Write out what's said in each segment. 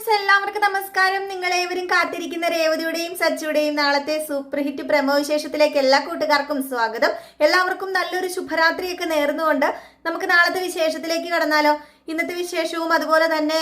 Friends എല്ലാവർക്കും നമസ്കാരം. നിങ്ങൾ ഏവരും കാത്തിരിക്കുന്ന രേവതിയുടെയും സച്ചിയുടെയും നാളത്തെ സൂപ്പർ ഹിറ്റ് പ്രമോ വിശേഷത്തിലേക്ക് എല്ലാ കൂട്ടുകാർക്കും സ്വാഗതം. എല്ലാവർക്കും നല്ലൊരു ശുഭരാത്രിയൊക്കെ നേർന്നുകൊണ്ട് നമുക്ക് നാളത്തെ വിശേഷത്തിലേക്ക് കടന്നാലോ? ഇന്നത്തെ വിശേഷവും അതുപോലെ തന്നെ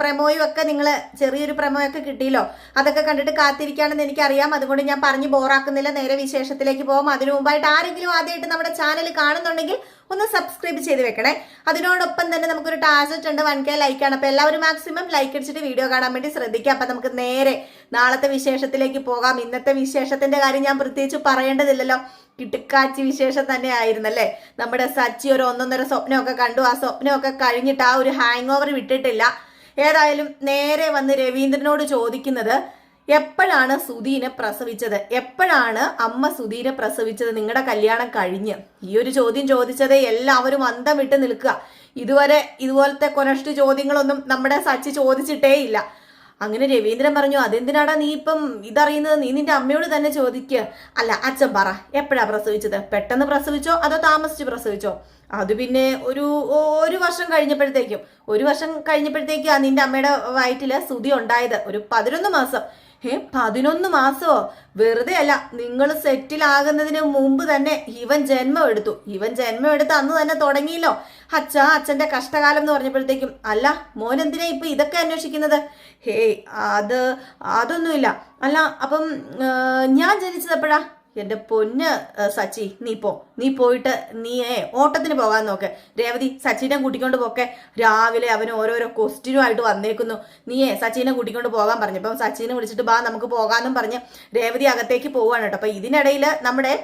പ്രമോയും ഒക്കെ നിങ്ങൾ ചെറിയൊരു പ്രമോയൊക്കെ കിട്ടിയല്ലോ? അതൊക്കെ കണ്ടിട്ട് കാത്തിരിക്കുകയാണെന്ന് എനിക്കറിയാം. അതുകൊണ്ട് ഞാൻ പറഞ്ഞു ബോറാക്കുന്നില്ല. നേരെ വിശേഷത്തിലേക്ക് പോകും അതിനു മുമ്പായിട്ട് ആരെങ്കിലും ആദ്യമായിട്ട് നമ്മുടെ ചാനൽ കാണുന്നുണ്ടെങ്കിൽ ഒന്ന് സബ്സ്ക്രൈബ് ചെയ്ത് വെക്കണേ. അതിനോടൊപ്പം തന്നെ നമുക്കൊരു ടാർജറ്റ് ഉണ്ട് വൺ കെ ലൈക്കാണ് അപ്പോൾ എല്ലാവരും മാക്സിമം ലൈക്ക് അടിച്ചിട്ട് വീഡിയോ കാണാൻ വേണ്ടി ശ്രദ്ധിക്കുക. അപ്പം നമുക്ക് നേരെ നാളത്തെ വിശേഷത്തിലേക്ക് പോകാം. ഇന്നത്തെ വിശേഷത്തിന്റെ കാര്യം ഞാൻ പ്രത്യേകിച്ച് പറയേണ്ടതില്ലല്ലോ. കിട്ടുക്കാച്ചി വിശേഷം തന്നെ ആയിരുന്നല്ലേ നമ്മുടെ സച്ചി ഒരു ഒന്നൊന്നര സ്വപ്നമൊക്കെ കണ്ടു. ആ സ്വപ്നമൊക്കെ കഴിഞ്ഞിട്ട് ആ ഒരു ഹാങ് ഓവർ വിട്ടിട്ടില്ല. ഏതായാലും നേരെ വന്ന് രവീന്ദ്രനോട് ചോദിക്കുന്നത് എപ്പോഴാണ് സുധീനെ പ്രസവിച്ചത്? എപ്പോഴാണ് അമ്മ സുധീനെ പ്രസവിച്ചത്? നിങ്ങളുടെ കല്യാണം കഴിഞ്ഞ്. ഈ ഒരു ചോദ്യം ചോദിച്ചതേ എല്ലാവരും അന്തം വിട്ട് നിൽക്കുക. ഇതുവരെ ഇതുപോലത്തെ കൊനഷ്ട ചോദ്യങ്ങളൊന്നും നമ്മുടെ സച്ചി ചോദിച്ചിട്ടേ ഇല്ല. അങ്ങനെ രവീന്ദ്രൻ പറഞ്ഞു അതെന്തിനാടാ നീ ഇപ്പം ഇതറിയുന്നത്? നീ നിന്റെ അമ്മയോട് തന്നെ ചോദിക്കുക അല്ല അച്ഛൻ പറ. എപ്പോഴാ പ്രസവിച്ചത്? പെട്ടെന്ന് പ്രസവിച്ചോ? അതോ താമസിച്ച് പ്രസവിച്ചോ? അത് പിന്നെ ഒരു ഒരു വർഷം കഴിഞ്ഞപ്പോഴത്തേക്കും. ഒരു വർഷം കഴിഞ്ഞപ്പോഴത്തേക്കും ആ നിന്റെ അമ്മയുടെ വയറ്റിൽ സുതി ഉണ്ടായത്. ഒരു പതിനൊന്ന് മാസം. ഏ പതിനൊന്ന് മാസമോ? വെറുതെ അല്ല നിങ്ങൾ സെറ്റിലാകുന്നതിന് മുമ്പ് തന്നെ ഇവൻ ജന്മം എടുത്തു. ഇവൻ ജന്മം എടുത്ത് അന്ന് തന്നെ തുടങ്ങിയല്ലോ. അച്ഛ അച്ഛന്റെ കഷ്ടകാലം എന്ന് പറഞ്ഞപ്പോഴത്തേക്കും അല്ല മോൻ എന്തിനാ ഇപ്പൊ ഇതൊക്കെ അന്വേഷിക്കുന്നത്? ഹേയ് അത് അതൊന്നുമില്ല. അല്ല അപ്പം ഞാൻ ജനിച്ചത് എപ്പോഴാ? എന്റെ പൊന്ന് സച്ചി നീ പോ. നീ പോയിട്ട് നീ ഓട്ടത്തിന് പോകാൻ നോക്ക്. രേവതി സച്ചിനെ കൂട്ടിക്കൊണ്ട് പോക്കെ. രാവിലെ അവന് ഓരോരോ ക്വസ്റ്റ്യനുമായിട്ട് വന്നേക്കുന്നു. നീയേ സച്ചിനെ കൂട്ടിക്കൊണ്ട് പോകാൻ പറഞ്ഞു. അപ്പം സച്ചിനെ വിളിച്ചിട്ട് ബാ നമുക്ക് പോകാമെന്നും പറഞ്ഞ് രേവതി അകത്തേക്ക് പോവാണ് കേട്ടോ. അപ്പൊ ഇതിനിടയിൽ നമ്മുടെ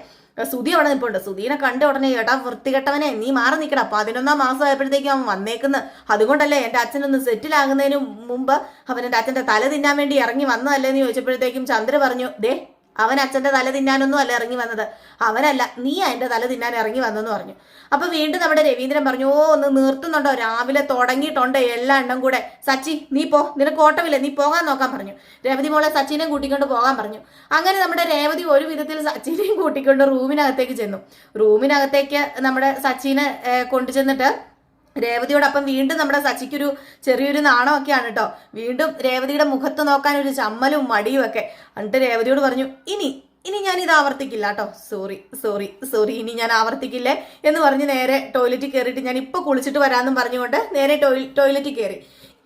സുധി അവിടെ നിൽപ്പുണ്ട് സുധീനെ കണ്ട ഉടനെ ഏട്ടാ വൃത്തികെട്ടവനെ നീ മാറി നിൽക്കടാ പതിനൊന്നാം മാസം ആയപ്പോഴത്തേക്കും അവൻ വന്നേക്കുന്നു. അതുകൊണ്ടല്ലേ എന്റെ അച്ഛനൊന്ന് സെറ്റിലാകുന്നതിന് മുമ്പ് അവൻ എന്റെ അച്ഛന്റെ തല തിന്നാൻ വേണ്ടി ഇറങ്ങി വന്നതല്ലേ എന്ന് ചോദിച്ചപ്പോഴത്തേക്കും ചന്ദ്ര പറഞ്ഞു ദേ അവൻ അച്ഛന്റെ തല തിന്നാനൊന്നും അല്ല ഇറങ്ങി വന്നത്. അവനല്ല നീ എന്റെ തല തിന്നാൻ ഇറങ്ങി വന്നെന്ന് പറഞ്ഞു. അപ്പൊ വീണ്ടും നമ്മുടെ രവീന്ദ്രൻ പറഞ്ഞു ഓ ഒന്ന് നിർത്തുന്നുണ്ടോ? രാവിലെ തുടങ്ങിയിട്ടുണ്ട് എല്ലാ എണ്ണം കൂടെ. സച്ചി നീ പോ. നിനക്ക് ഓട്ടമില്ല. നീ പോകാൻ നോക്കാൻ പറഞ്ഞു. രേവതി മോളെ സച്ചിനെ കൂട്ടിക്കൊണ്ട് പോകാൻ പറഞ്ഞു. അങ്ങനെ നമ്മുടെ രേവതി ഒരു വിധത്തിൽ സച്ചിനെയും കൂട്ടിക്കൊണ്ട് റൂമിനകത്തേക്ക് ചെന്നു. റൂമിനകത്തേക്ക് നമ്മുടെ സച്ചിനെ കൊണ്ടുചെന്നിട്ട് കൊണ്ടു ചെന്നിട്ട് രേവതിയോടൊപ്പം വീണ്ടും നമ്മുടെ സച്ചിക്കൊരു ചെറിയൊരു നാണമൊക്കെയാണ് കേട്ടോ വീണ്ടും രേവതിയുടെ മുഖത്ത് നോക്കാൻ ഒരു ചമ്മലും മടിയും ഒക്കെ. എന്നിട്ട് രേവതിയോട് പറഞ്ഞു ഇനി ഇനി ഞാൻ ഇത് ആവർത്തിക്കില്ല കേട്ടോ സോറി സോറി സോറി ഇനി ഞാൻ ആവർത്തിക്കില്ലേ. എന്ന് പറഞ്ഞ് നേരെ ടോയ്ലറ്റിൽ കയറിയിട്ട് ഞാൻ ഇപ്പൊ കുളിച്ചിട്ട് വരാമെന്നും പറഞ്ഞുകൊണ്ട് നേരെ ടോയ് ടോയ്ലറ്റിൽ കയറി.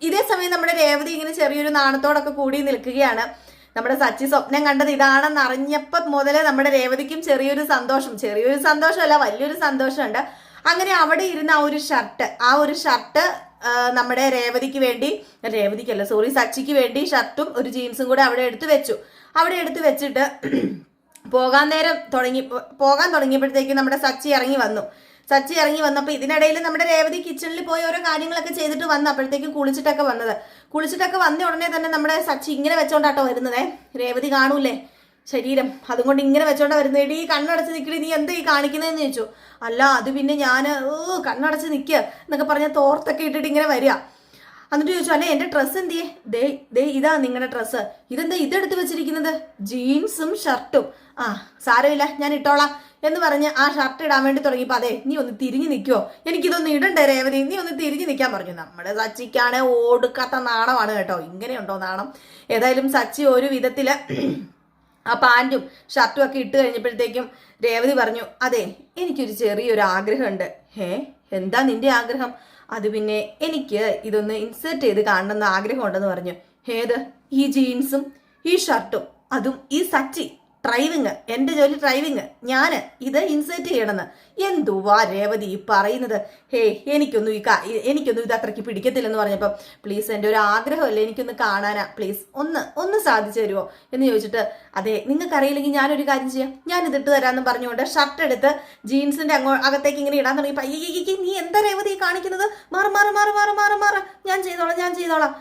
ഇതേ സമയം നമ്മുടെ രേവതി ഇങ്ങനെ ചെറിയൊരു നാണത്തോടൊക്കെ കൂടി നിൽക്കുകയാണ്. നമ്മുടെ സച്ചി സ്വപ്നം കണ്ടത് ഇതാണെന്ന് അറിഞ്ഞപ്പോൾ മുതലേ നമ്മുടെ രേവതിക്കും ചെറിയൊരു സന്തോഷം. ചെറിയൊരു സന്തോഷമല്ല വലിയൊരു സന്തോഷമുണ്ട്. അങ്ങനെ അവിടെ ഇരുന്ന ആ ഒരു ഷർട്ട് ആ ഒരു ഷർട്ട് നമ്മുടെ രേവതിക്ക് വേണ്ടി രേവതിക്കല്ല സോറി സച്ചിക്ക് വേണ്ടി ഷർട്ടും ഒരു ജീൻസും കൂടെ അവിടെ എടുത്തു വെച്ചു. അവിടെ എടുത്തു വെച്ചിട്ട് പോകാൻ നേരം തുടങ്ങി പോകാൻ തുടങ്ങിയപ്പോഴത്തേക്ക് നമ്മുടെ സച്ചി ഇറങ്ങി വന്നു. സച്ചി ഇറങ്ങി വന്നപ്പോൾ ഇതിനിടയിൽ നമ്മുടെ രേവതി കിച്ചണിൽ പോയി ഓരോ കാര്യങ്ങളൊക്കെ ചെയ്തിട്ട് വന്നു അപ്പോഴത്തേക്കും കുളിച്ചിട്ടൊക്കെ വന്നത്. കുളിച്ചിട്ടൊക്കെ വന്ന ഉടനെ തന്നെ നമ്മുടെ സച്ചി ഇങ്ങനെ വെച്ചോണ്ടാട്ടോ വരുന്നതേ. രേവതി കാണൂലേ ശരീരം. അതുകൊണ്ട് ഇങ്ങനെ വെച്ചോണ്ടാ വരുന്നത് ഈ കണ്ണടച്ച് നിൽക്കണി നീ എന്താ ഈ കാണിക്കുന്നതെന്ന് ചോദിച്ചു. അല്ല അത് പിന്നെ ഞാൻ ഓ കണ്ണടച്ച് നിൽക്കുക എന്നൊക്കെ പറഞ്ഞ തോർത്തൊക്കെ ഇട്ടിട്ട് ഇങ്ങനെ വരിക. എന്നിട്ട് ചോദിച്ചു അല്ലെ എന്റെ ഡ്രസ്സ് എന്തിയേ? ദേ ദേ ഇതാ നിങ്ങളുടെ ഡ്രസ്സ്. ഇതെന്താ ഇതെടുത്ത് വെച്ചിരിക്കുന്നത്? ജീൻസും ഷർട്ടും. ആ സാരമില്ല ഞാൻ ഇട്ടോളാം. എന്ന് പറഞ്ഞ് ആ ഷർട്ട് ഇടാൻ വേണ്ടി തുടങ്ങിയപ്പോൾ അതെ നീ ഒന്ന് തിരിഞ്ഞു നിൽക്കുവോ എനിക്കിതൊന്നും ഇടണ്ടേ രേവതി? നീ ഒന്ന് തിരിഞ്ഞു നിൽക്കാൻ പറഞ്ഞു. നമ്മുടെ സച്ചിക്കാണ് ഓടുക്കാത്ത നാണമാണ് കേട്ടോ. ഇങ്ങനെയുണ്ടോ നാണം? ഏതായാലും സച്ചി ഒരു വിധത്തിൽ ആ പാന്റും ഷർട്ടും ഒക്കെ ഇട്ട് കഴിഞ്ഞപ്പോഴത്തേക്കും രേവതി പറഞ്ഞു അതെ എനിക്കൊരു ചെറിയൊരു ആഗ്രഹമുണ്ട്. ഹേ എന്താ നിന്റെ ആഗ്രഹം? അത് പിന്നെ എനിക്ക് ഇതൊന്ന് ഇൻസേർട്ട് ചെയ്ത് കാണണമെന്ന് ആഗ്രഹമുണ്ടെന്ന് പറഞ്ഞു. ഏത്? ഈ ജീൻസും ഈ ഷർട്ടും അതും ഈ സച്ചി? ഡ്രൈവിങ് എന്റെ ജോലി ഡ്രൈവിങ്. ഞാൻ ഇത് ഇൻസേർട്ട് ചെയ്യണമെന്ന്. എന്തുവാ രേവതി ഈ പറയുന്നത്? ഹേ എനിക്കൊന്നും ഈ എനിക്കൊന്നും ഇത് അത്രയ്ക്ക് പിടിക്കത്തില്ലെന്ന് പറഞ്ഞപ്പം പ്ലീസ് എന്റെ ഒരു ആഗ്രഹമല്ലേ എനിക്കൊന്ന് കാണാനാ. പ്ലീസ് ഒന്ന് ഒന്ന് സാധിച്ചു തരുമോ എന്ന് ചോദിച്ചിട്ട് അതെ നിങ്ങൾക്ക് അറിയില്ലെങ്കിൽ ഞാനൊരു കാര്യം ചെയ്യാം. ഞാൻ ഇതിട്ട് തരാമെന്ന് പറഞ്ഞുകൊണ്ട് ഷർട്ട് എടുത്ത് ജീൻസിന്റെ അങ്ങോ അകത്തേക്ക് ഇങ്ങനെ ഇടാൻ തുടങ്ങി. അയ്യയ്യ നീ എന്താ രേവതി കാണിക്കുന്നത്? മാറി മാറി മാറി മാറി മാറി മാറി. ഞാൻ ചെയ്തോളാം ഞാൻ ചെയ്തോളാം.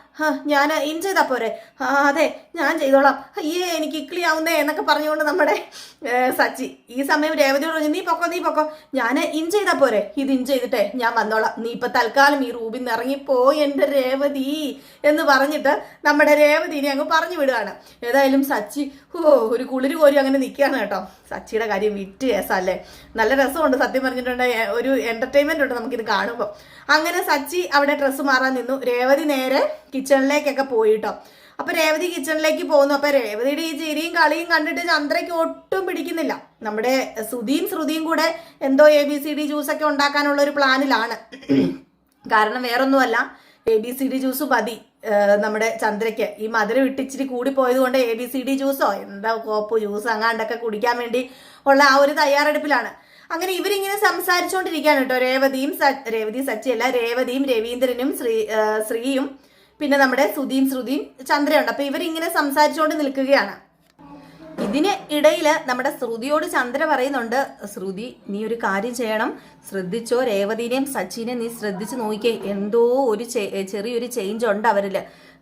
ഞാൻ ഇൻ ചെയ്താ പോരെ. അതെ ഞാൻ ചെയ്തോളാം. അയ്യേ എനിക്ക് ഇക്ലി ആവുന്നേ എന്നൊക്കെ പറഞ്ഞുകൊണ്ട് പറഞ്ഞുകൊണ്ട് നമ്മുടെ സച്ചി. ഈ സമയം രേവതിയോട് പറഞ്ഞു നീ പൊക്കോ നീ പൊക്കോ. ഞാൻ ഇൻ ചെയ്താ പോരെ. ഇത് ഇൻ ചെയ്തിട്ടേ ഞാൻ വന്നോളാം. നീ ഇപ്പൊ തൽക്കാലം ഈ റൂബിൽ നിന്ന് ഇറങ്ങിപ്പോയി എന്റെ രേവതി. എന്ന് പറഞ്ഞിട്ട് നമ്മുടെ രേവതിനെ അങ്ങ് പറഞ്ഞു വിടുകയാണ്. ഏതായാലും സച്ചി ഓ ഒരു കുളിര് കോരി അങ്ങനെ നിൽക്കുകയാണ് കേട്ടോ. സച്ചിയുടെ കാര്യം വിറ്റ് കേസല്ലേ നല്ല രസമുണ്ട് സത്യം പറഞ്ഞിട്ടുണ്ടെങ്കിൽ ഒരു എന്റർടൈൻമെന്റ് ഉണ്ട് നമുക്കിത് കാണുമ്പോൾ അങ്ങനെ സച്ചി അവിടെ ഡ്രസ്സ് മാറാൻ നിന്നു. രേവതി നേരെ കിച്ചണിലേക്കൊക്കെ പോയിട്ടോ അപ്പൊ രേവതി കിച്ചണിലേക്ക് പോകുന്നു. അപ്പൊ രേവതിയുടെ ഈ ചിരിയും കളിയും കണ്ടിട്ട് ചന്ദ്രയ്ക്ക് ഒട്ടും പിടിക്കുന്നില്ല. നമ്മുടെ ശ്രുതിയും ശ്രുതിയും കൂടെ എന്തോ A B C D juice ഒക്കെ ഉണ്ടാക്കാനുള്ള ഒരു പ്ലാനിലാണ്. കാരണം വേറൊന്നുമല്ല A B C D juice മതി നമ്മുടെ ചന്ദ്രയ്ക്ക്. ഈ മധുരം ഇട്ടിച്ചിരി കൂടി പോയത് കൊണ്ട് എ ബി സി ഡി ജ്യൂസോ എന്താ കോപ്പ് ജ്യൂസ് അങ്ങാണ്ടൊക്കെ കുടിക്കാൻ വേണ്ടി ഉള്ള ആ ഒരു തയ്യാറെടുപ്പിലാണ്. അങ്ങനെ ഇവരിങ്ങനെ സംസാരിച്ചുകൊണ്ടിരിക്കുകയാണ് കേട്ടോ. രേവതിയും രേവതി സച്ചിയല്ല രേവതിയും രവീന്ദ്രനും ശ്രീ ശ്രീയും പിന്നെ നമ്മുടെ സുധീം ശ്രുതിയും ചന്ദ്രയുണ്ട്. അപ്പൊ ഇവരിങ്ങനെ സംസാരിച്ചുകൊണ്ട് നിൽക്കുകയാണ്. ഇതിന് ഇടയിൽ നമ്മുടെ ശ്രുതിയോട് ചന്ദ്ര പറയുന്നുണ്ട് ശ്രുതി നീ ഒരു കാര്യം ചെയ്യണം. ശ്രദ്ധിച്ചോ? രേവതിനെയും സച്ചിനെയും നീ ശ്രദ്ധിച്ചു നോക്കിയേ എന്തോ ഒരു ചെറിയൊരു ചേഞ്ച് ഉണ്ട് അവരിൽ.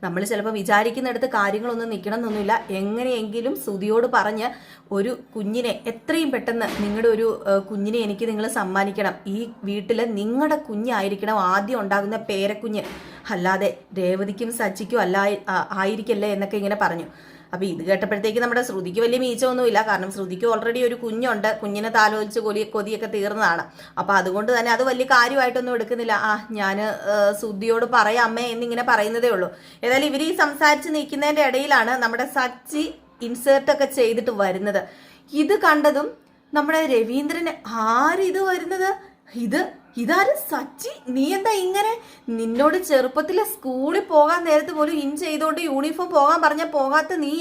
നമ്മൾ ചിലപ്പോൾ വിചാരിക്കുന്നിടത്ത് കാര്യങ്ങളൊന്നും നിൽക്കണമെന്നൊന്നുമില്ല എങ്ങനെയെങ്കിലും സ്തുതിയോട് പറഞ്ഞ് ഒരു കുഞ്ഞിനെ എത്രയും പെട്ടെന്ന് നിങ്ങളുടെ ഒരു കുഞ്ഞിനെ എനിക്ക് നിങ്ങൾ സമ്മാനിക്കണം. ഈ വീട്ടിൽ നിങ്ങളുടെ കുഞ്ഞായിരിക്കണം ആദ്യം ഉണ്ടാകുന്ന പേരക്കുഞ്ഞ്. അല്ലാതെ രേവതിക്കും സച്ചിക്കും അല്ല ആയിരിക്കല്ലേ എന്നൊക്കെ ഇങ്ങനെ പറഞ്ഞു. അപ്പൊ ഇത് കേട്ടപ്പോഴത്തേക്ക് നമ്മുടെ ശ്രുതിക്ക് വലിയ മീച്ചമൊന്നുമില്ല. കാരണം ശ്രുതിക്ക് ഓൾറെഡി ഒരു കുഞ്ഞുണ്ട്. കുഞ്ഞിനെ താലോചിച്ച് കൊലി കൊതിയൊക്കെ തീർന്നതാണ്. അപ്പൊ അതുകൊണ്ട് തന്നെ അത് വലിയ കാര്യമായിട്ടൊന്നും എടുക്കുന്നില്ല. ആ ഞാൻ ശ്രുതിയോട് പറയാം അമ്മേ എന്നിങ്ങനെ പറയുന്നതേ ഉള്ളൂ. ഏതായാലും ഇവർ ഈ സംസാരിച്ച് നിൽക്കുന്നതിന്റെ ഇടയിലാണ് നമ്മുടെ സച്ചി ഇൻസേർട്ട് ഒക്കെ ചെയ്തിട്ട് വരുന്നത്. ഇത് കണ്ടതും നമ്മുടെ രവീന്ദ്രന് ആരിത് വരുന്നത്? ഇത് ഇതാര്? സച്ചി നീ എന്താ ഇങ്ങനെ? നിന്നോട് ചെറുപ്പത്തിലെ സ്കൂളിൽ പോകാൻ നേരത്ത് പോലും ഇൻ ചെയ്തോണ്ട് യൂണിഫോം പോകാൻ പറഞ്ഞ പോകാത്ത നീ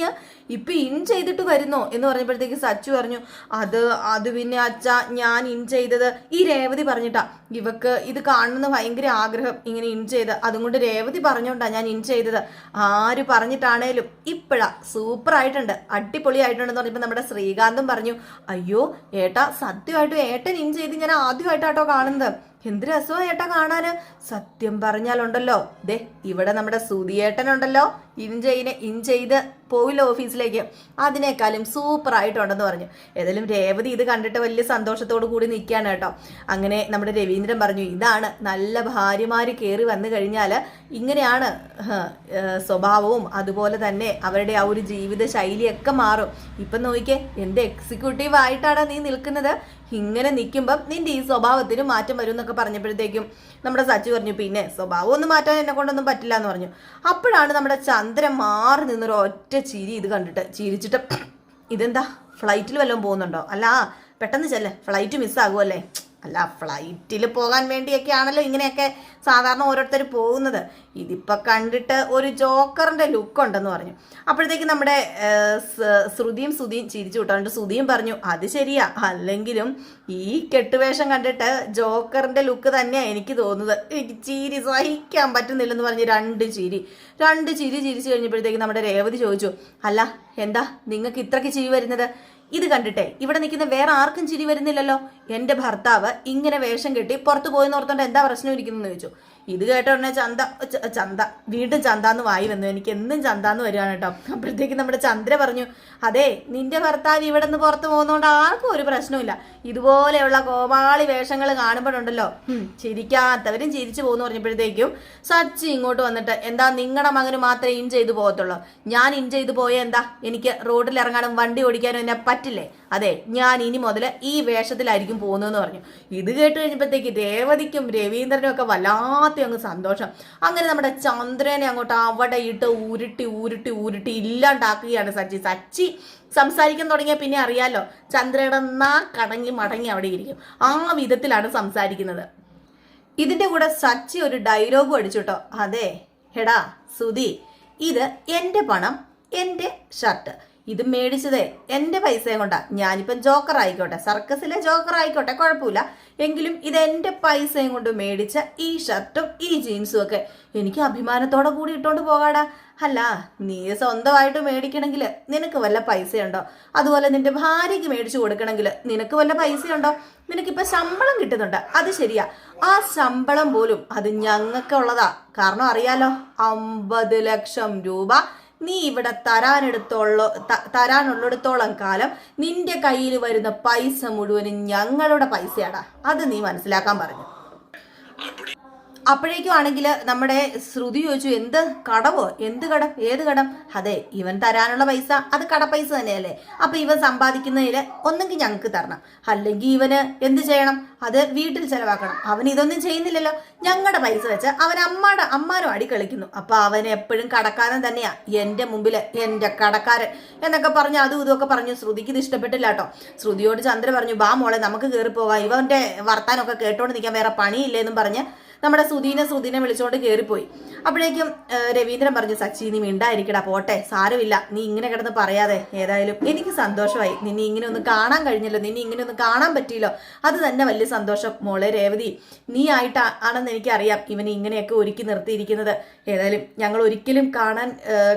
ഇപ്പൊ ഇൻ ചെയ്തിട്ട് വരുന്നോ? എന്ന് പറഞ്ഞപ്പോഴത്തേക്ക് സച്ചു പറഞ്ഞു അത് അത് പിന്നെ അച്ഛ ഞാൻ ഇൻ ചെയ്തത് ഈ രേവതി പറഞ്ഞിട്ടാ. ഇവക്ക് ഇത് കാണുന്ന ഭയങ്കര ആഗ്രഹം ഇങ്ങനെ ഇൻ ചെയ്ത്. അതുകൊണ്ട് രേവതി പറഞ്ഞോണ്ടാ ഞാൻ ഇൻ ചെയ്തത്. ആര് പറഞ്ഞിട്ടാണേലും ഇപ്പഴാ. സൂപ്പർ ആയിട്ടുണ്ട്. അടിപൊളിയായിട്ടുണ്ടെന്ന് പറഞ്ഞപ്പോ നമ്മുടെ ശ്രീകാന്തും പറഞ്ഞു അയ്യോ ഏട്ടാ സത്യമായിട്ടും ഏട്ടൻ ഇൻ ചെയ്ത് ഞാൻ ആദ്യമായിട്ടാട്ടോ കാണുന്നത്. എന്ത് രസമാണ് ഏട്ടാ കാണാന്? സത്യം പറഞ്ഞാലുണ്ടല്ലോ. ദേ ഇവിടെ നമ്മുടെ സുതിയേട്ടനുണ്ടല്ലോ ഇൻ ചെയ്ത്. പോയില്ല ഓഫീസിലേക്ക്. അതിനേക്കാളും സൂപ്പർ ആയിട്ടുണ്ടെന്ന് പറഞ്ഞു. ഏതായാലും രേവതി ഇത് കണ്ടിട്ട് വലിയ സന്തോഷത്തോടു കൂടി നിൽക്കുകയാണ് കേട്ടോ. അങ്ങനെ നമ്മുടെ രവീന്ദ്രൻ പറഞ്ഞു ഇതാണ് നല്ല ഭാര്യമാർ കയറി വന്നു കഴിഞ്ഞാൽ ഇങ്ങനെയാണ് സ്വഭാവവും അതുപോലെ തന്നെ അവരുടെ ആ ഒരു ജീവിത ശൈലിയൊക്കെ മാറും. ഇപ്പം നോക്കിക്കേ എന്ത് എക്സിക്യൂട്ടീവ് ആയിട്ടാണ് നീ നിൽക്കുന്നത്? ഇങ്ങനെ നിൽക്കുമ്പം നിന്റെ ഈ സ്വഭാവത്തിന് മാറ്റം വരും എന്നൊക്കെ പറഞ്ഞപ്പോഴത്തേക്കും നമ്മുടെ സച്ചു പറഞ്ഞു പിന്നെ സ്വഭാവം ഒന്നും മാറ്റാൻ എന്നെ കൊണ്ടൊന്നും പറ്റില്ല എന്ന് പറഞ്ഞു. അപ്പോഴാണ് നമ്മുടെ ചന്ദ്രൻ മാറി നിന്നൊരു ഒറ്റ ചിരി ഇത് കണ്ടിട്ട് ചിരിച്ചിട്ട് ഇതെന്താ? ഫ്ലൈറ്റിൽ വല്ലതും പോകുന്നുണ്ടോ? അല്ല പെട്ടെന്ന് ചെല്ലേ. ഫ്ലൈറ്റ് മിസ്സാകുമല്ലേ അല്ല ഫ്ലൈറ്റിൽ പോകാൻ വേണ്ടിയൊക്കെ ആണല്ലോ ഇങ്ങനെയൊക്കെ സാധാരണ ഓരോരുത്തർ പോകുന്നത്. ഇതിപ്പോൾ കണ്ടിട്ട് ഒരു ജോക്കറിന്റെ ലുക്ക് ഉണ്ടെന്ന് പറഞ്ഞു. അപ്പോഴത്തേക്ക് നമ്മുടെ ശ്രുതിയും സുതിയും ചിരിച്ചു വിട്ടോണ്ട് സുതിയും പറഞ്ഞു അത് ശരിയാ. അല്ലെങ്കിലും ഈ കെട്ടുവേഷം കണ്ടിട്ട് ജോക്കറിന്റെ ലുക്ക് തന്നെയാണ് എനിക്ക് തോന്നുന്നത്. എനിക്ക് ചിരി സഹിക്കാൻ പറ്റുന്നില്ലെന്ന് പറഞ്ഞ് രണ്ട് ചിരി. രണ്ട് ചിരി ചിരിച്ചു കഴിഞ്ഞപ്പോഴത്തേക്ക് നമ്മുടെ രേവതി ചോദിച്ചു അല്ല എന്താ? നിങ്ങൾക്ക് ഇത്രയ്ക്ക് ചിരി വരുന്നത്? ഇത് കണ്ടിട്ടെ ഇവിടെ നിൽക്കുന്ന വേറെ ആർക്കും ചിരി വരുന്നില്ലല്ലോ. എന്റെ ഭർത്താവ് ഇങ്ങനെ വേഷം കെട്ടി പുറത്തു പോയി നോർത്തോണ്ട് എന്താ പ്രശ്നം ഇരിക്കുന്നു ചോദിച്ചു. ഇത് കേട്ട ഉടനെ ചന്ത ചന്ത വീണ്ടും ചന്താന്ന് വായി വന്നു. എനിക്ക് എന്നും ചന്താന്ന് വരികയാണ് കേട്ടോ. അപ്പോഴത്തേക്ക് നമ്മുടെ ചന്ദ്ര പറഞ്ഞു അതെ നിന്റെ ഭർത്താവ് ഇവിടെ നിന്ന് പുറത്ത് പോകുന്നതുകൊണ്ട് ആർക്കും ഒരു പ്രശ്നമില്ല ഇതുപോലെയുള്ള കോപാളി വേഷങ്ങൾ കാണുമ്പോഴുണ്ടല്ലോ. ചിരിക്കാത്തവരും ചിരിച്ചു പോകുന്നു പറഞ്ഞപ്പോഴത്തേക്കും സച്ചി ഇങ്ങോട്ട് വന്നിട്ട് എന്താ നിങ്ങളുടെ മകന് മാത്രമേ ഇൻ ചെയ്തു പോകത്തുള്ളൂ? ഞാൻ ഇൻ ചെയ്തു പോയ എന്താ? എനിക്ക് റോഡിൽ ഇറങ്ങാനും വണ്ടി ഓടിക്കാനും എന്നെ പറ്റില്ലേ? അതെ ഞാൻ ഇനി മുതൽ ഈ വേഷത്തിലായിരിക്കും പോകുന്നതെന്ന് പറഞ്ഞു. ഇത് കേട്ട് കഴിഞ്ഞപ്പോഴത്തേക്ക് രേവതിക്കും രവീന്ദ്രനും ഒക്കെ വല്ലാത്ത അങ്ങ് സന്തോഷം. അങ്ങനെ നമ്മുടെ ചന്ദ്രനെ അങ്ങോട്ട് അവിടെ ഇട്ട് ഉരുട്ടി ഉരുട്ടി ഉരുട്ടി ഇല്ലാണ്ടാക്കുകയാണ് സച്ചി. സച്ചി സംസാരിക്കാൻ തുടങ്ങിയാൽ പിന്നെ അറിയാലോ. ചന്ദ്രയുടെ കടങ്ങി മടങ്ങി അവിടെ ഇരിക്കും. ആ വിധത്തിലാണ് സംസാരിക്കുന്നത്. ഇതിന്റെ കൂടെ സച്ചി ഒരു ഡയലോഗും അടിച്ചു കേട്ടോ അതെ എടാ സുധി ഇത് എന്റെ പണം എന്റെ ഷർട്ട് ഇത് മേടിച്ചതേ എന്റെ പൈസയും കൊണ്ടാ. ഞാനിപ്പം ജോക്കർ ആയിക്കോട്ടെ സർക്കസിലെ ജോക്കർ ആയിക്കോട്ടെ കുഴപ്പമില്ല. എങ്കിലും ഇത് എന്റെ പൈസയും കൊണ്ട് മേടിച്ച ഈ ഷർട്ടും ഈ ജീൻസും ഒക്കെ എനിക്ക് അഭിമാനത്തോടെ കൂടി ഇട്ടോണ്ട് പോകാടാ. അല്ല നീ സ്വന്തമായിട്ട് മേടിക്കണമെങ്കിൽ നിനക്ക് വല്ല പൈസയുണ്ടോ? അതുപോലെ നിന്റെ ഭാര്യയ്ക്ക് മേടിച്ചു കൊടുക്കണമെങ്കിൽ നിനക്ക് വല്ല പൈസയുണ്ടോ? നിനക്കിപ്പോ ശമ്പളം കിട്ടുന്നുണ്ട് അത് ശരിയാ. ആ ശമ്പളം പോലും അത് ഞങ്ങൾക്ക് ഉള്ളതാ കാരണം അറിയാലോ അമ്പത് ലക്ഷം രൂപ നീ ഇവിടെ തരാനെടുത്തോളോ തരാനുള്ളിടത്തോളം കാലം നിന്റെ കയ്യിൽ വരുന്ന പൈസ മുഴുവനും ഞങ്ങളുടെ പൈസയാടാ. അത് നീ മനസ്സിലാക്കാൻ പറഞ്ഞു. അപ്പോഴേക്കും ആണെങ്കിൽ നമ്മുടെ ശ്രുതി ചോദിച്ചു എന്ത് കടവോ? എന്ത് കടം? ഏത് കടം? അതെ ഇവൻ തരാനുള്ള പൈസ അത് കടപ്പൈസ തന്നെയല്ലേ. അപ്പൊ ഇവൻ സമ്പാദിക്കുന്നതിൽ ഒന്നെങ്കിൽ ഞങ്ങൾക്ക് തരണം. അല്ലെങ്കിൽ ഇവന് എന്ത് ചെയ്യണം? അത് വീട്ടിൽ ചെലവാക്കണം. അവൻ ഇതൊന്നും ചെയ്യുന്നില്ലല്ലോ. ഞങ്ങളുടെ പൈസ വെച്ച് അവൻ അമ്മയുടെ അമ്മാനും അടി കളിക്കുന്നു അപ്പൊ അവൻ എപ്പോഴും കടക്കാരൻ തന്നെയാ. എന്റെ മുമ്പിൽ എന്റെ കടക്കാരൻ. എന്നൊക്കെ പറഞ്ഞു അതും ഇതുമൊക്കെ പറഞ്ഞു ശ്രുതിക്ക് ഇത് ഇഷ്ടപ്പെട്ടില്ല കേട്ടോ. ശ്രുതിയോട് ചന്ദ്ര പറഞ്ഞു ബാ മോളെ നമുക്ക് കയറി പോവാ ഇവന്റെ വർത്താനൊക്കെ കേട്ടോണ്ട് നിൽക്കാൻ വേറെ പണിയില്ലേന്നും പറഞ്ഞ് നമ്മുടെ സുധീനെ സുധീനെ വിളിച്ചോണ്ട് കയറിപ്പോയി അപ്പോഴേക്കും രവീന്ദ്രൻ പറഞ്ഞു സച്ചി നീ മിണ്ടായിരിക്കടാ പോട്ടെ സാരമില്ല നീ ഇങ്ങനെ കിടന്ന് പറയാതെ ഏതായാലും എനിക്ക് സന്തോഷമായി. നിന്നെ ഇങ്ങനെ ഒന്ന് കാണാൻ കഴിഞ്ഞല്ലോ നിന്നെ ഇങ്ങനെ ഒന്ന് കാണാൻ പറ്റിയല്ലോ. അത് തന്നെ വലിയ സന്തോഷം. മോളെ രേവതി നീ ആയിട്ട് ആണെന്ന് എനിക്കറിയാം. ഇവനെ ഇങ്ങനെയൊക്കെ ഒരുക്കി നിർത്തിയിരിക്കുന്നത്. ഏതായാലും ഞങ്ങൾ ഒരിക്കലും കാണാൻ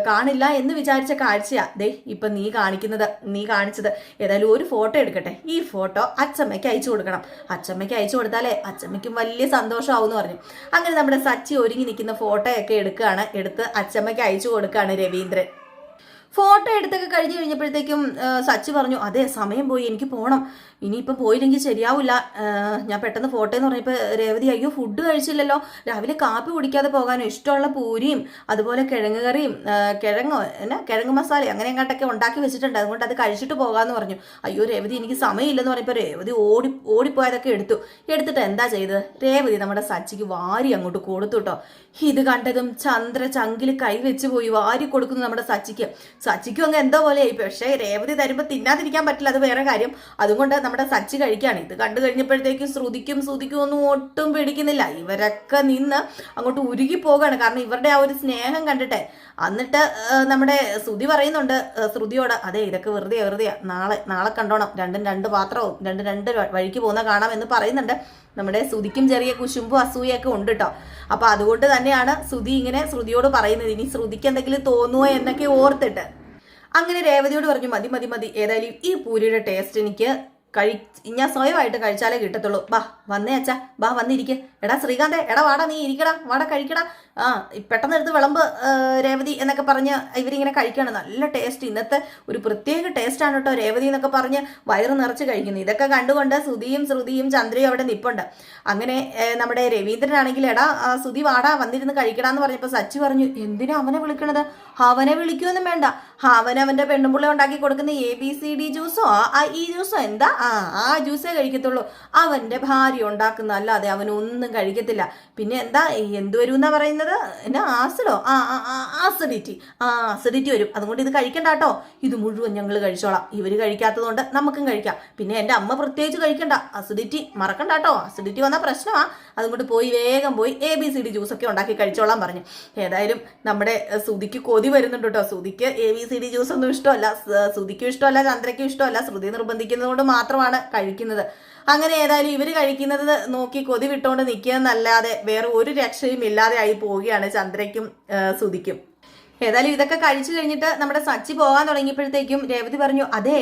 കാണില്ല എന്ന് വിചാരിച്ച കാഴ്ചയാ. ദേ ഇപ്പൊ നീ കാണിക്കുന്നത് നീ കാണിച്ചത്. ഏതായാലും ഒരു ഫോട്ടോ എടുക്കട്ടെ. ഈ ഫോട്ടോ അച്ചമ്മയ്ക്ക് അയച്ചു കൊടുക്കണം. അച്ചമ്മയ്ക്ക് അയച്ചു കൊടുത്താലേ അച്ചമ്മയ്ക്കും വലിയ സന്തോഷമാവും എന്ന് പറഞ്ഞു. അങ്ങനെ നമ്മുടെ സച്ചി ഒരുങ്ങി നിൽക്കുന്ന ഫോട്ടോയൊക്കെ എടുക്കുകയാണ്. എടുത്ത് അച്ചമ്മയ്ക്ക് അയച്ചു കൊടുക്കുകയാണ് രവീന്ദ്രൻ. ഫോട്ടോ എടുത്തൊക്കെ കഴിഞ്ഞ് കഴിഞ്ഞപ്പോഴത്തേക്കും സച്ച് പറഞ്ഞു അതെ സമയം പോയി എനിക്ക് പോകണം ഇനിയിപ്പം പോയില്ലെങ്കിൽ ശരിയാവില്ല. ഞാൻ പെട്ടെന്ന് ഫോട്ടോ എന്ന് പറഞ്ഞപ്പോൾ രേവതി അയ്യോ ഫുഡ് കഴിച്ചില്ലല്ലോ. രാവിലെ കാപ്പി കുടിക്കാതെ പോകാനോ ഇഷ്ടമുള്ള പൂരിയും അതുപോലെ കിഴങ്ങ് കറിയും കിഴങ്ങോ എന്നാ കിഴങ്ങ് മസാല അങ്ങനെ എങ്ങോട്ടൊക്കെ ഉണ്ടാക്കി വെച്ചിട്ടുണ്ട്. അതുകൊണ്ട് അത് കഴിച്ചിട്ട് പോകാമെന്ന് പറഞ്ഞു. അയ്യോ രേവതി എനിക്ക് സമയമില്ലെന്ന് പറഞ്ഞപ്പോൾ രേവതി ഓടി ഓടിപ്പോയതൊക്കെ എടുത്തു. എടുത്തിട്ട് എന്താ ചെയ്തത്? രേവതി നമ്മുടെ സച്ചിക്ക് വാരി അങ്ങോട്ട് കൊടുത്തു കേട്ടോ ഇത് കണ്ടതും ചന്ദ്ര ചങ്കിൽ കൈവെച്ച് പോയി വാരി കൊടുക്കുന്നു നമ്മുടെ സച്ചിക്ക്. സച്ചിക്കും അങ്ങ് എന്തോ പോലെ ആയിരിക്കും പക്ഷേ രേവതി തരുമ്പോൾ തിന്നാതിരിക്കാൻ പറ്റില്ല. അത് വേറെ കാര്യം. അതുകൊണ്ട് നമ്മുടെ സച്ചി കഴിക്കുകയാണ്. ഇത് കണ്ടു കഴിഞ്ഞപ്പോഴത്തേക്കും ശ്രുതിക്കും ശ്രുതിക്കും ഒന്നും ഒട്ടും പിടിക്കുന്നില്ല. ഇവരൊക്കെ നിന്ന് അങ്ങോട്ട് ഉരുകി പോവുകയാണ്. കാരണം ഇവരുടെ ആ ഒരു സ്നേഹം കണ്ടിട്ടെ എന്നിട്ട് നമ്മുടെ ശ്രുതി പറയുന്നുണ്ട് ശ്രുതിയോട് അതെ ഇതൊക്കെ വെറുതെ വെറുതെയാ. നാളെ നാളെ കണ്ടോണം. രണ്ടും രണ്ട് പാത്രവും രണ്ടും രണ്ട് വഴിക്ക് പോകുന്ന കാണാം എന്ന് പറയുന്നുണ്ട്. നമ്മുടെ ശ്രുതിക്കും ചെറിയ കുശുമ്പും അസൂയൊക്കെ ഉണ്ട് കേട്ടോ അപ്പൊ അതുകൊണ്ട് തന്നെയാണ് ശ്രുതി ഇങ്ങനെ ശ്രുതിയോട് പറയുന്നത്. ഇനി ശ്രുതിക്ക് എന്തെങ്കിലും തോന്നുമോ എന്നൊക്കെ ഓർത്തിട്ട്. അങ്ങനെ രേവതിയോട് പറഞ്ഞു മതി മതി മതി. ഏതായാലും ഈ പൂരിയുടെ ടേസ്റ്റ് എനിക്ക് കഴി ഞാൻ സ്വയമായിട്ട് കഴിച്ചാലേ കിട്ടത്തുള്ളൂ. ബാ വന്നേ അച്ഛാ. ബാ വന്നിരിക്കെ. എടാ ശ്രീകാന്തെ എടാ വാടാ നീ ഇരിക്കടാ വാടാ കഴിക്കടാ. ആ പെട്ടെന്ന് എടുത്ത് വിളമ്പ് രേവതി എന്നൊക്കെ പറഞ്ഞ് ഇവരിങ്ങനെ കഴിക്കുകയാണ് നല്ല ടേസ്റ്റ് ഇന്നത്തെ ഒരു പ്രത്യേക ടേസ്റ്റാണ് കേട്ടോ രേവതി എന്നൊക്കെ പറഞ്ഞ് വയറ് നിറച്ച് കഴിക്കുന്നു. ഇതൊക്കെ കണ്ടുകൊണ്ട് സുധിയും ശ്രുതിയും ചന്ദ്രയും അവിടെ നിപ്പുണ്ട്. അങ്ങനെ നമ്മുടെ രവീന്ദ്രനാണെങ്കിൽ എടാ സുധി വാടാ വന്നിരുന്ന് കഴിക്കടാന്ന് പറഞ്ഞപ്പോൾ സച്ചി പറഞ്ഞു എന്തിനാ അവനെ വിളിക്കണത്? അവനെ വിളിക്കുമെന്നും വേണ്ട. അവൻ അവന്റെ പെണ്ണുമ്പുള്ള ഉണ്ടാക്കി കൊടുക്കുന്ന എ ബി സി ഡി ജ്യൂസോ ആ ഈ ജ്യൂസോ എന്താ? ആ ആ ജ്യൂസേ കഴിക്കത്തുള്ളൂ. അവന്റെ ഭാര്യ ഉണ്ടാക്കുന്ന അല്ലാതെ അവനൊന്നും കഴിക്കത്തില്ല. പിന്നെ എന്താ എന്ത് വരും എന്നാ പറയുന്നത്? എന്നാ ആസിഡോ? ആ ആസിഡിറ്റി. ആ ആസിഡിറ്റി വരും. അതുകൊണ്ട് ഇത് കഴിക്കണ്ട കേട്ടോ. ഇത് മുഴുവൻ ഞങ്ങൾ കഴിച്ചോളാം. ഇവർ കഴിക്കാത്തതുകൊണ്ട് നമുക്കും കഴിക്കാം. പിന്നെ എന്റെ അമ്മ പ്രത്യേകിച്ച് കഴിക്കണ്ട. അസിഡിറ്റി മറക്കണ്ട കേട്ടോ. അസിഡിറ്റി വന്ന പ്രശ്നമാ. അതുകൊണ്ട് പോയി വേഗം പോയി എ ബി സി ഡി ജ്യൂസൊക്കെ ഉണ്ടാക്കി കഴിച്ചോളാം പറഞ്ഞു. ഏതായാലും നമ്മുടെ സുതിക്ക് കൊതി വരുന്നുണ്ട് കേട്ടോ. സുതിക്ക് A B C D juice ഒന്നും ഇഷ്ടമല്ല. സുതിക്കും ഇഷ്ടമല്ല ചന്ദ്രയ്ക്കും ഇഷ്ടമല്ല. ശ്രുതി നിർബന്ധിക്കുന്നതുകൊണ്ട് മാത്രമാണ് കഴിക്കുന്നത്. അങ്ങനെ ഏതായാലും ഇവർ കഴിക്കുന്നത് നോക്കി കൊതി വിട്ടുകൊണ്ട് നിൽക്കുന്നതല്ലാതെ വേറെ ഒരു രക്ഷയും ഇല്ലാതെ ആയി പോവുകയാണ് ചന്ദ്രയ്ക്കും സുതിക്കും ഏതായാലും ഇതൊക്കെ കഴിച്ചു കഴിഞ്ഞിട്ട് നമ്മുടെ സച്ചി പോകാൻ തുടങ്ങിയപ്പോഴത്തേക്കും രേവതി പറഞ്ഞു അതെ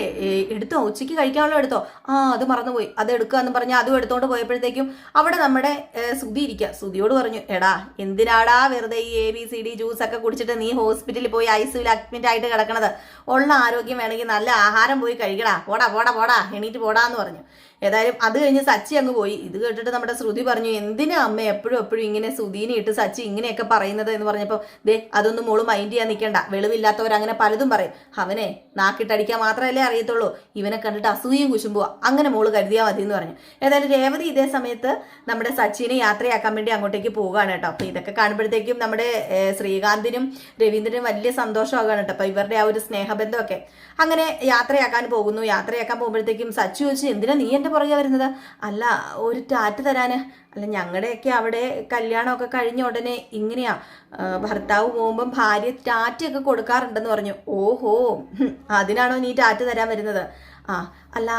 എടുത്തോ ഉച്ചയ്ക്ക് കഴിക്കാനുള്ള എടുത്തോ. ആ അത് മറന്നുപോയി അത് എടുക്കുക എന്ന് പറഞ്ഞ് അതും എടുത്തോണ്ട് പോയപ്പോഴത്തേക്കും അവിടെ നമ്മുടെ സുതി ഇരിക്കുക സുധിയോട് പറഞ്ഞു എടാ എന്തിനാടാ വെറുതെ ഈ A B C D juice ഒക്കെ കുടിച്ചിട്ട് നീ ഹോസ്പിറ്റലിൽ പോയി ഐസിയിൽ അഡ്മിറ്റ് ആയിട്ട് കിടക്കണത്? ഉള്ള ആരോഗ്യം വേണമെങ്കിൽ നല്ല ആഹാരം പോയി കഴിക്കടാ. പോടാ പോടാ പോടാ. എണീറ്റ് പോടാന്ന് പറഞ്ഞു. ഏതായാലും അത് കഴിഞ്ഞ് സച്ചി അങ്ങ് പോയി. ഇത് കേട്ടിട്ട് നമ്മുടെ ശ്രുതി പറഞ്ഞു എന്തിനാ അമ്മ എപ്പോഴും എപ്പോഴും ഇങ്ങനെ സുധീനെ ഇട്ട് സച്ചി ഇങ്ങനെയൊക്കെ പറയുന്നത്? എന്ന് പറഞ്ഞപ്പോൾ ദേ അതൊന്നും മോൾ മൈൻഡ് ചെയ്യാൻ നിൽക്കണ്ട വെളിവില്ലാത്തവർ അങ്ങനെ പലതും പറയും. അവനെ നാക്കിട്ടടിക്കാൻ മാത്രമല്ലേ അറിയത്തുള്ളൂ. ഇവനെ കണ്ടിട്ട് അസൂയും കുശുമ്പുവാ അങ്ങനെ മോൾ കരുതിയാൽ മതി എന്ന് പറഞ്ഞു. ഏതായാലും രേവതി ഇതേ സമയത്ത് നമ്മുടെ സച്ചിനെ യാത്രയാക്കാൻ വേണ്ടി അങ്ങോട്ടേക്ക് പോവുകയാണ് കേട്ടോ. അപ്പൊ ഇതൊക്കെ കാണുമ്പോഴത്തേക്കും നമ്മുടെ ശ്രീകാന്തിനും രവീന്ദ്രനും വലിയ സന്തോഷമാകാണ് കേട്ടോ. അപ്പൊ ഇവരുടെ ആ ഒരു സ്നേഹബന്ധമൊക്കെ. അങ്ങനെ യാത്രയാക്കാൻ പോകുന്നു. യാത്രയാക്കാൻ പോകുമ്പോഴത്തേക്കും സച്ചു ചോദിച്ചു എന്തിനാ നീ എന്റെ പുറകെ വരുന്നത്? അല്ല ഒരു ടാറ്റ് തരാന്. അല്ല ഞങ്ങളുടെയൊക്കെ അവിടെ കല്യാണമൊക്കെ കഴിഞ്ഞ ഉടനെ ഇങ്ങനെയാ. ഭർത്താവ് പോകുമ്പം ഭാര്യ ടാറ്റയൊക്കെ കൊടുക്കാറുണ്ടെന്ന് പറഞ്ഞു. ഓഹോ അതിനാണോ നീ ടാറ്റ് തരാൻ വരുന്നത്? ആ അല്ല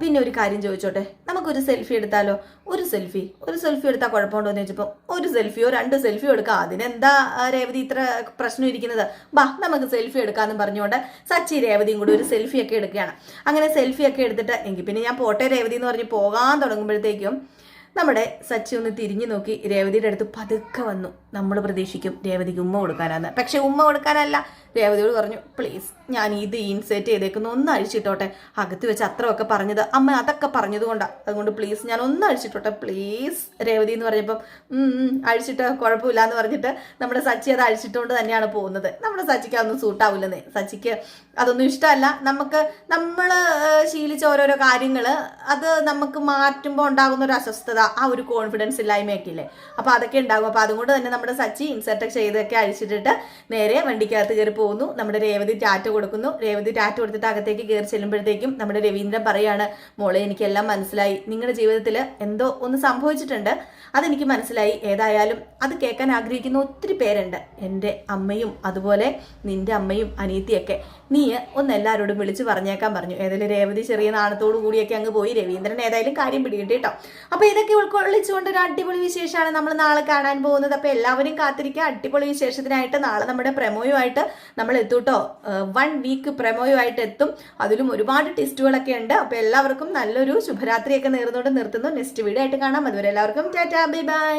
പിന്നെ ഒരു കാര്യം ചോദിച്ചോട്ടെ? നമുക്കൊരു സെൽഫി എടുത്താലോ? ഒരു സെൽഫി ഒരു സെൽഫി എടുത്താൽ കുഴപ്പമുണ്ടോ എന്ന് ചോദിച്ചപ്പോൾ ഒരു സെൽഫിയോ രണ്ട് സെൽഫിയോ എടുക്കാം. അതിനെന്താ രേവതി ഇത്ര പ്രശ്നം ഇരിക്കുന്നത്? ബാ നമുക്ക് സെൽഫി എടുക്കാമെന്ന് പറഞ്ഞുകൊണ്ട് സച്ചി രേവതിയും കൂടി ഒരു സെൽഫി ഒക്കെ എടുക്കുകയാണ്. അങ്ങനെ സെൽഫി ഒക്കെ എടുത്തിട്ട് എങ്കിൽ പിന്നെ ഞാൻ പോട്ടെ രേവതി എന്ന് പറഞ്ഞ് പോകാൻ തുടങ്ങുമ്പോഴത്തേക്കും നമ്മുടെ സച്ചി ഒന്ന് തിരിഞ്ഞു നോക്കി രേവതിയുടെ അടുത്ത് പതുക്കെ വന്നു. നമ്മൾ പ്രതീക്ഷിക്കും രേവതിക്ക് ഉമ്മ കൊടുക്കാനാന്ന്. പക്ഷെ ഉമ്മ കൊടുക്കാനല്ല. രേവതിയോട് പറഞ്ഞു പ്ലീസ് ഞാൻ ഇത് ഇൻസേറ്റ് ചെയ്തേക്കുന്നു ഒന്ന് അഴിച്ചിട്ടോട്ടെ. അകത്ത് വെച്ച് അത്രയൊക്കെ പറഞ്ഞത് അമ്മ അതൊക്കെ പറഞ്ഞതുകൊണ്ടാണ് അതുകൊണ്ട് പ്ലീസ് ഞാൻ ഒന്ന് അഴിച്ചിട്ടോട്ടെ. പ്ലീസ് രേവതി എന്ന് പറഞ്ഞപ്പം "ഉം, ഉം, അഴിച്ചിട്ട് കുഴപ്പമില്ല എന്ന് പറഞ്ഞിട്ട് നമ്മുടെ സച്ചി അത് അഴിച്ചിട്ടുകൊണ്ട് തന്നെയാണ് പോകുന്നത്. നമ്മുടെ സച്ചിക്ക് അതൊന്നും സൂട്ടാവില്ലെന്നേ. സച്ചിക്ക് അതൊന്നും ഇഷ്ടമല്ല. നമുക്ക് നമ്മൾ ശീലിച്ച ഓരോരോ കാര്യങ്ങൾ അത് നമുക്ക് മാറ്റുമ്പോൾ ഉണ്ടാകുന്ന ഒരു അസ്വസ്ഥത ആ ഒരു കോൺഫിഡൻസ് ഇല്ലായ്മയൊക്കെ ഇല്ലേ? അപ്പോൾ അതൊക്കെ ഉണ്ടാകും. അപ്പോൾ അതുകൊണ്ട് തന്നെ നമ്മുടെ സച്ചി ഇൻസെർട്ടൊക്കെ ചെയ്തൊക്കെ അഴിച്ചിട്ടിട്ട് നേരെ വണ്ടിക്കകത്ത് കയറി പോകുന്നു. നമ്മുടെ രേവതി ടാറ്റ കൊടുക്കുന്നു. രേവതി ടാറ്റ കൊടുത്തിട്ട് അകത്തേക്ക് കയറി ചെല്ലുമ്പോഴത്തേക്കും നമ്മുടെ രവീന്ദ്രൻ പറയാണ് മോളെ എനിക്കെല്ലാം മനസ്സിലായി. നിങ്ങളുടെ ജീവിതത്തിൽ എന്തോ ഒന്ന് സംഭവിച്ചിട്ടുണ്ട്. അതെനിക്ക് മനസ്സിലായി. ഏതായാലും അത് കേൾക്കാൻ ആഗ്രഹിക്കുന്ന ഒത്തിരി പേരുണ്ട്. എന്റെ അമ്മയും അതുപോലെ നിന്റെ അമ്മയും അനീത്തിയൊക്കെ നീ ഒന്ന് എല്ലാവരോടും വിളിച്ച് പറഞ്ഞേക്കാൻ പറഞ്ഞു. ഏതായാലും രേവതി ചെറിയ നാണത്തോടു കൂടിയൊക്കെ അങ്ങ് പോയി. രവീന്ദ്രൻ ഏതായാലും കാര്യം പിടികിട്ടി കേട്ടോ. അപ്പോൾ ഇതൊക്കെ ഉൾക്കൊള്ളിച്ചുകൊണ്ട് ഒരു അടിപൊളി വിശേഷമാണ് നമ്മൾ നാളെ കാണാൻ പോകുന്നത്. അപ്പോൾ എല്ലാവരും കാത്തിരിക്കുക. അടിപൊളി വിശേഷത്തിനായിട്ട് നാളെ നമ്മുടെ പ്രമോയുമായിട്ട് നമ്മൾ എത്തൂട്ടോ വൺ വീക്ക് പ്രമോയുമായിട്ട് എത്തും. അതിലും ഒരുപാട് ടെസ്റ്റുകളൊക്കെ ഉണ്ട്. അപ്പോൾ എല്ലാവർക്കും നല്ലൊരു ശുഭരാത്രിയൊക്കെ നേർന്നുകൊണ്ട് നിർത്തുന്നു. നെക്സ്റ്റ് വീഡിയോ ആയിട്ട് കാണാം. അതുവരെ എല്ലാവർക്കും ടാറ്റാ. Bye bye